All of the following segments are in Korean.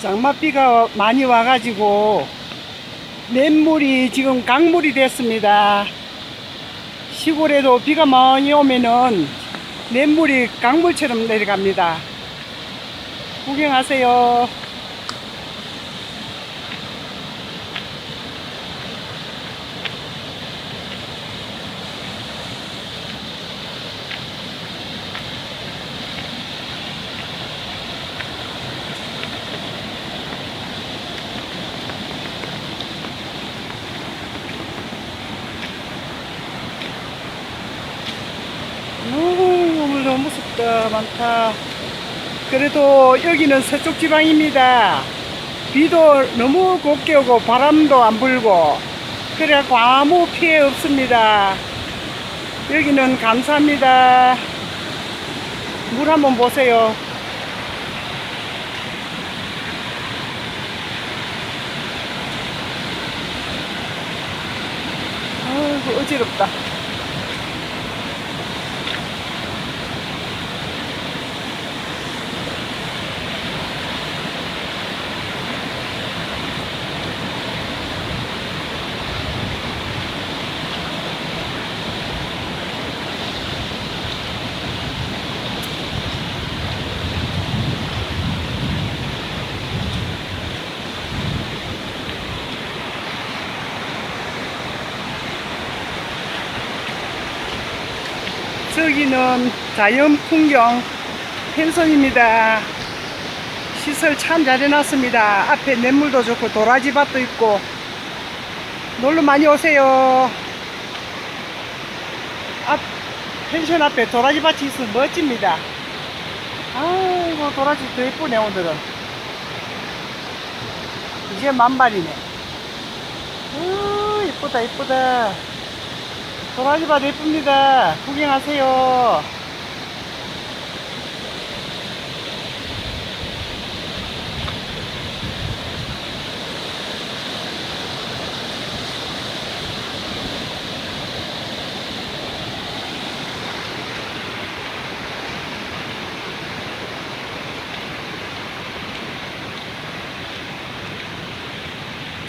장맛비가 많이 와가지고 냇물이 지금 강물이 됐습니다. 시골에도 비가 많이 오면은 냇물이 강물처럼 내려갑니다. 구경하세요. 오, 오늘 무섭다 많다. 그래도 여기는 서쪽 지방입니다. 비도 너무 곱게 오고 바람도 안 불고 그래갖고 아무 피해 없습니다. 여기는 감사합니다. 물 한번 보세요. 어지럽다 저기는 자연 풍경 펜션입니다. 시설 참 잘 해놨습니다. 앞에 냇물도 좋고 도라지 밭도 있고 놀러 많이 오세요. 앞 펜션 앞에 도라지 밭이 있어 멋집니다. 아이고 도라지 더 예쁘네 오늘은. 이제 만발이네. 우 예쁘다 예쁘다. 도라지밭 예쁩니다. 구경하세요.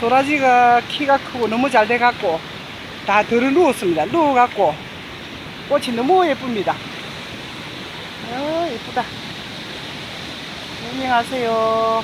도라지가 키가 크고 너무 잘 돼갖고 다 들어 누웠습니다. 누워갖고 꽃이 너무 예쁩니다. 아 예쁘다. 구경하세요.